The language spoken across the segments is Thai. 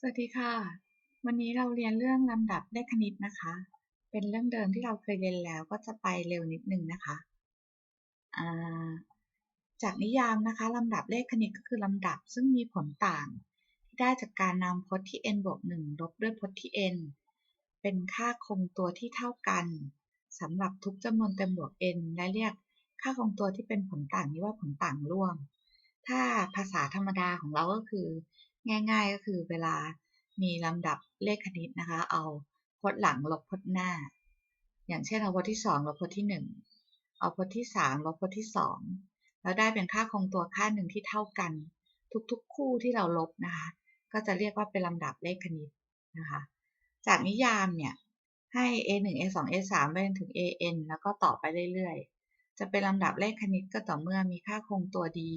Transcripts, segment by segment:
สวัสดีค่ะ วันนี้เราเรียนเรื่องลำดับเลขคณิตนะคะ เป็นเรื่องเดิมที่เราเคยเรียนแล้วก็จะไปเร็วนิดนึงนะคะาจากนิยามนะคะลำดับเลขคณิตก็คือลำดับซึ่งมีผลต่าง ที่ได้จากการนำพจน์ที่ n บวก1ลบด้วยพจน์ที่ n เป็นค่าคงตัวที่เท่ากันสำหรับทุกจำนวนเต็มบวก n และเรียกค่าคงตัวที่เป็นผลต่างนี้ว่าผลต่างร่วม ถ้าภาษาธรรมดาของเราก็คือ ง่าย ๆ ก็คือเวลามีลำดับเลขคณิตนะคะ เอาพจน์หลังลบพจน์หน้า อย่างเช่นเอาพจน์ที่ 2 ลบพจน์ที่ 1 เอาพจน์ที่ 3 ลบพจน์ที่ 2 แล้วได้เป็นค่าคงตัวค่าหนึ่งที่เท่ากัน ทุกๆ คู่ที่เราลบนะคะ ก็จะเรียกว่าเป็นลำดับเลขคณิตนะคะ จากนิยามเนี่ยให้ a1 a2 a3 ไปจนถึง an แล้วก็ต่อไปเรื่อยๆ จะเป็นลำดับเลขคณิตก็ต่อเมื่อมีค่าคงตัวดี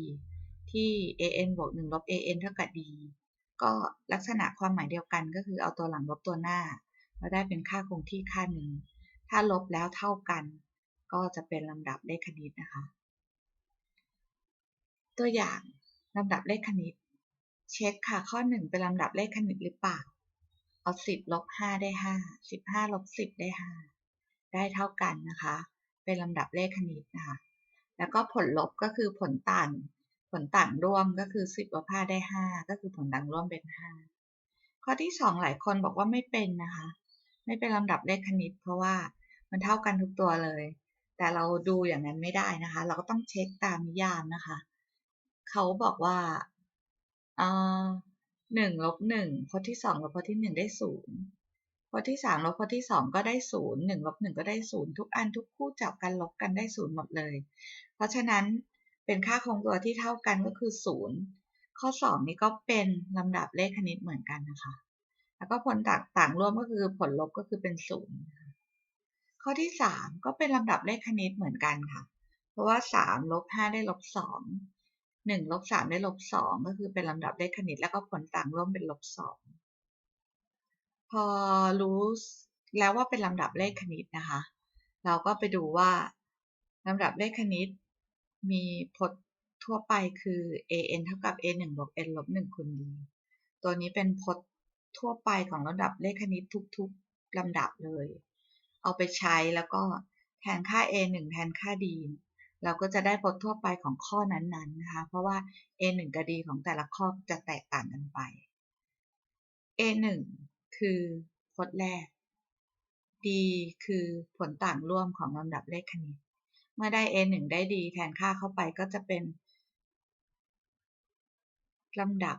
ที่ an บวก1ลบ an เท่ากับ d ก็ลักษณะความหมายเดียวกันก็คือเอาตัวหลังลบตัวหน้าแล้วได้เป็นค่าคงที่ค่าหนึ่ง ถ้าลบแล้วเท่ากัน ก็จะเป็นลำดับเลขคณิตนะคะ ตัวอย่างลำดับเลขคณิต เช็คค่ะข้อ 1 เป็นลำดับเลขคณิตหรือเปล่า เอา 10ลบ5ได้ 5 15ลบ10 ได้ 5 ได้เท่ากันนะคะ เป็นลำดับเลขคณิตนะคะ แล้วก็ผลลบก็คือผลต่าง ผลต่างร่วมก็คือ10ลบ5ได้ 5 ก็คือผลต่างร่วมเป็น 5 ข้อที่ 2 หลายคนบอกว่าไม่เป็นนะคะ ไม่เป็นลำดับเลขคณิต เพราะว่ามันเท่ากันทุกตัวเลย แต่เราดูอย่างนั้นไม่ได้นะคะ เราก็ต้องเช็คตามนิยามนะคะ เขาบอกว่าหนึ่งลบหนึ่งพจน์ที่สองลบพจน์ที่หนึ่งได้ศูนย์พจน์ที่สามลบพจน์ที่สองก็ได้ศูนย์หนึ่งลบหนึ่งก็ได้ศูนย์ทุกอันทุกคู่จับกันลบกันได้ศูนย์หมดเลย เพราะฉะนั้น เป็นค่าคงตัวที่เท่ากันก็คือศูนย์ข้อสองนี้ก็เป็นลำดับเลขคณิตเหมือนกันนะคะ แล้วก็ผลต่างต่างร่วมก็คือผลลบก็คือเป็นศูนย์ข้อที่สามก็เป็นลำดับเลขคณิตเหมือนกันค่ะ เพราะว่าสามลบห้าได้ลบสองหนึ่งลบสามได้ลบสองก็คือเป็นลำดับเลขคณิตแล้วก็ผลต่างร่วมเป็นลบสองพอรู้แล้วว่าเป็นลำดับเลขคณิตนะคะ เราก็ไปดูว่าลำดับเลขคณิต มีพจน์ทั่วไปคือ an เท่ากับ a 1บวก n ลบ1คูณ d ตัวนี้เป็นพจน์ทั่วไปของระดับเลขคณิตทุกๆลำดับเลย เอาไปใช้แล้วก็แทนค่า a 1แทนค่า d เราก็จะได้พจน์ทั่วไปของข้อนั้นๆนะคะ เพราะว่า a 1กับ d ของแต่ละข้อจะแตกต่างกันไป a 1คือพจน์แรก d คือผลต่างร่วมของลำดับเลขคณิต มื่อได้ a 1ได้ d แทนค่าเข้าไปก็จะเป็นลำดับ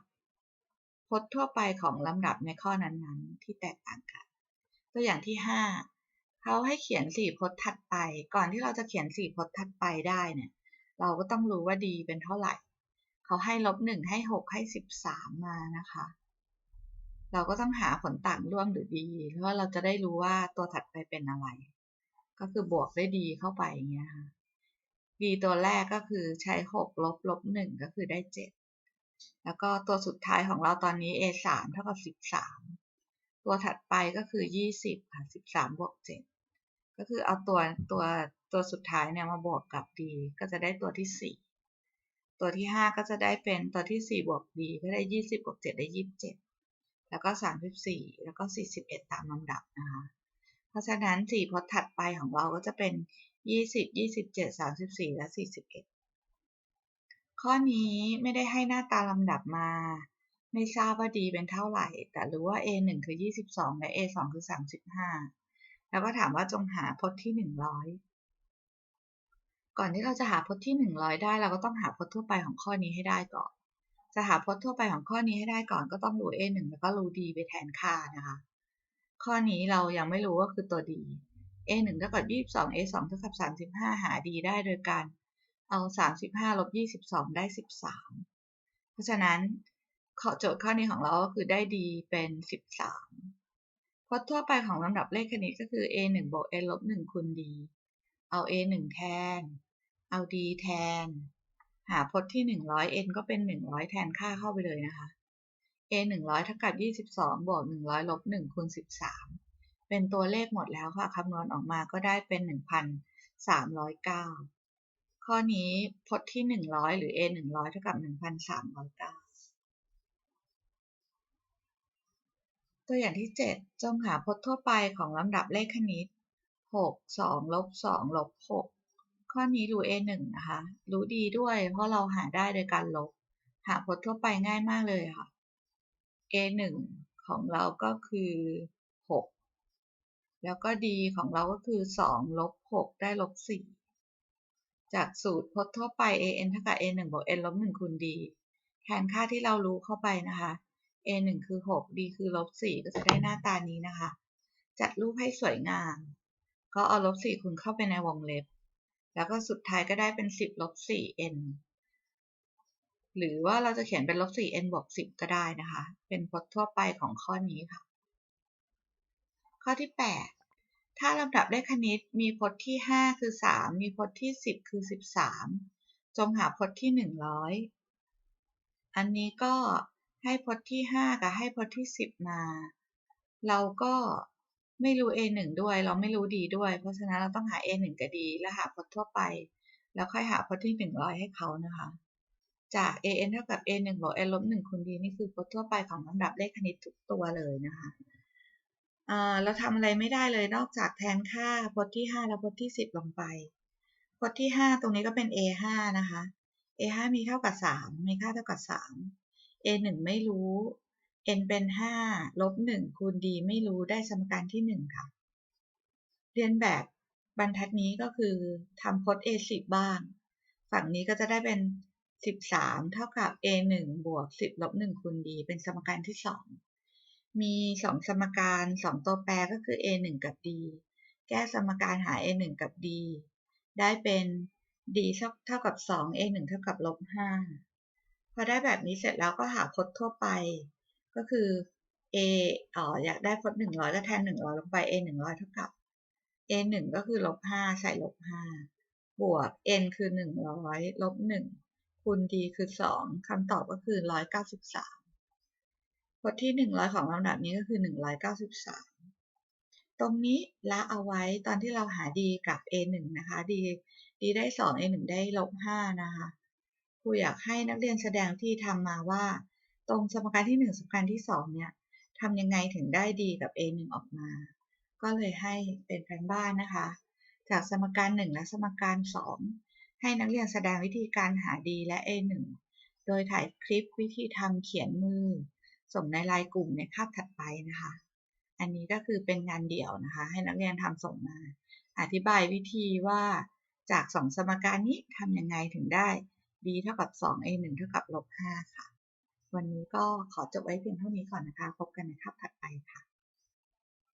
พจน์ทั่วไปของลำดับในข้อนั้นๆ ที่แตกต่างกัน ตัวอย่างที่ 5เขาให้เขียน4พจน์ถัดไป ก่อนที่เราจะเขียน4พจน์ถัดไปได้เนี่ย เราก็ต้องรู้ว่า d เป็นเท่าไหร่ เขาให้ลบ1ให้6ให้13มานะคะ เราก็ต้องหาผลต่างร่วมหรือ d เพราะเราจะได้รู้ว่าตัวถัดไปเป็นอะไร ก็คือบวกได้ดีเข้าไปอย่างเงี้ยค่ะ d ตัวแรกก็คือใช้6ลบลบ1ก็คือได้7แล้วก็ตัวสุดท้ายของเราตอนนี้ a 3เท่ากับ13ตัวถัดไปก็คือ20ค่ะ13บวก7ก็คือเอาตัวตัวตัวสุดท้ายเนี่ยมาบวกกับ d ก็จะได้ตัวที่4ตัวที่5ก็จะได้เป็นตัวที่4บวก d ก็ได้20บวก7ได้27แล้วก็34แล้วก็41ตามลำดับนะคะ เพราะฉะนั้น4พจน์ถัดไปของเราก็จะเป็น20 27 34และ41ข้อนี้ไม่ได้ให้หน้าตาลำดับมา ไม่ทราบว่า d เป็นเท่าไหร่ แต่รู้ว่า a 1คือ 22 และ a 2คือ 35 แล้วก็ถามว่าจงหาพจน์ที่ 100 ก่อนที่เราจะหาพจน์ที่ 100 ได้เราก็ต้องหาพจน์ทั่วไปของข้อนี้ให้ได้ก่อน จะหาพจน์ทั่วไปของข้อนี้ให้ได้ก่อนก็ต้องรู้ a 1แล้วก็รู้ d ไปแทนค่านะคะ ข้อนี้เรายังไม่รู้ว่าคือตัวดี a 1เท่ากับ22 a 2เท่ากับ35 หา d ได้โดยการเอา 35ลบ22 ได้ 13 เพราะฉะนั้นโจทย์ข้อนี้ของเราก็คือได้ d เป็น 13พจน์ทั่วไปของลำดับเลขคณิตก็คือ a 1บวก n ลบ1คูณ d เอา a 1แทน เอา d แทน หาพจน์ที่ 100 n ก็เป็น 100 แทนค่าเข้าไปเลยนะคะ a 100เท่ากับ22 บวก 100ลบ1คูณ13 เป็นตัวเลขหมดแล้วค่ะ คำนวณออกมาก็ได้เป็น 1,309 ข้อนี้พจน์ที่ 100 หรือ a 100เท่ากับ 1,309 ตัวอย่างที่ 7 จงหาพจน์ทั่วไปของลำดับเลขคณิต 6 2ลบ2ลบ6 ข้อนี้รู้ A1 นะคะ รู้ดีด้วยเพราะเราหาได้โดยการลบ หาพจน์ทั่วไปง่ายมากเลยค่ะ A1 ของเราก็คือ 6 แล้วก็ D ของเราก็คือ 2 ลบ 6 ได้ลบ 4 จากสูตรพจน์ทั่วไป an เท่ากับ a1 บวก n ลบ 1 คูณ d แทนค่าที่เรารู้เข้าไปนะคะ a1 คือ 6 d คือลบ 4 ก็จะได้หน้าตานี้นะคะ จัดรูปให้สวยงาม ก็เอาลบ 4 คูณเข้าไปในวงเล็บ แล้วก็สุดท้ายก็ได้เป็น 10 ลบ 4n หรือว่าเราจะเขียนเป็นลบ 4n บวก10 ก็ได้นะคะ เป็นพจน์ทั่วไปของข้อนี้ค่ะ ข้อที่ 8 ถ้าลำดับเลขคณิตมีพจน์ที่ 5 คือ 3 มีพจน์ที่ 10 คือ 13 จงหาพจน์ที่ 100 อันนี้ก็ให้พจน์ที่ 5 กับให้พจน์ที่ 10 มา เราก็ไม่รู้ a1 ด้วย เราไม่รู้ d ด้วย เพราะฉะนั้นเราต้องหา a1 กับ d แล้วหาพจน์ทั่วไป แล้วค่อยหาพจน์ที่ 100 ให้เขานะคะ จาก an เท่ากับ a1 บวก n ลบ1คูณ d นี่คือพจน์ทั่วไปของลำดับเลขคณิตทุกตัวเลยนะคะเราทำอะไรไม่ได้เลยนอกจากแทนค่าพจน์ที่ 5 และพจน์ที่ 10 ลงไป พจน์ที่ 5 ตรงนี้ก็เป็น a5 นะคะ a5 มีเท่ากับ 3 มีค่าเท่ากับ 3 a1 ไม่รู้ n เป็น 5 ลบ 1 คูณ d ไม่รู้ได้สมการที่ 1 ค่ะ เรียนแบบบรรทัดนี้ก็คือทำพจน์ a10 บ้าง ฝั่งนี้ก็จะได้เป็น 13 เท่ากับ a1 บวก 10ลบ1คูณ d เป็นสมการที่ 2 มี 2 สมการ 2 ตัวแปรก็คือ a1 กับ d แก้สมการหา a1 กับ d ได้เป็น d เท่ากับ 2 a1 เท่ากับลบ5พอได้แบบนี้เสร็จแล้วก็หาพจน์ทั่วไป ก็คือ a อ๋ออยากได้พจน์100 ก็แทน 100 ลงไป a 100 เท่ากับ a 1ก็คือลบ5ใส่ลบ5บวก n คือ 100ลบ1 คูณ d คือ2คำตอบก็คือ193พจน์ที่100ของลำดับนี้ก็คือ193ตรงนี้ละเอาไว้ตอนที่เราหา d กับ a1 นะคะ d d ได้2 a1 ได้ลบ5นะคะครูอยากให้นักเรียนแสดงที่ทำมาว่า ตรงสมการที่1สมการที่2เนี่ยทำยังไงถึงได้ d กับ a1 ออกมา ก็เลยให้เป็นแผนบ้านนะคะ จากสมการ1และสมการ2 ให้นักเรียนแสดงวิธีการหา d และ a1 โดยถ่ายคลิปวิธีทำเขียนมือ ส่งในไลน์กลุ่มในคาบถัดไปนะคะ อันนี้ก็คือเป็นงานเดี่ยวนะคะ ให้นักเรียนทำส่งมา อธิบายวิธีว่าจากสองสมการนี้ทำยังไงถึงได้ d เท่ากับ 2 a 1 เท่ากับลบ5ค่ะ วันนี้ก็ขอจบไว้เพียงเท่านี้ก่อนนะคะ พบกันในคาบถัดไปค่ะ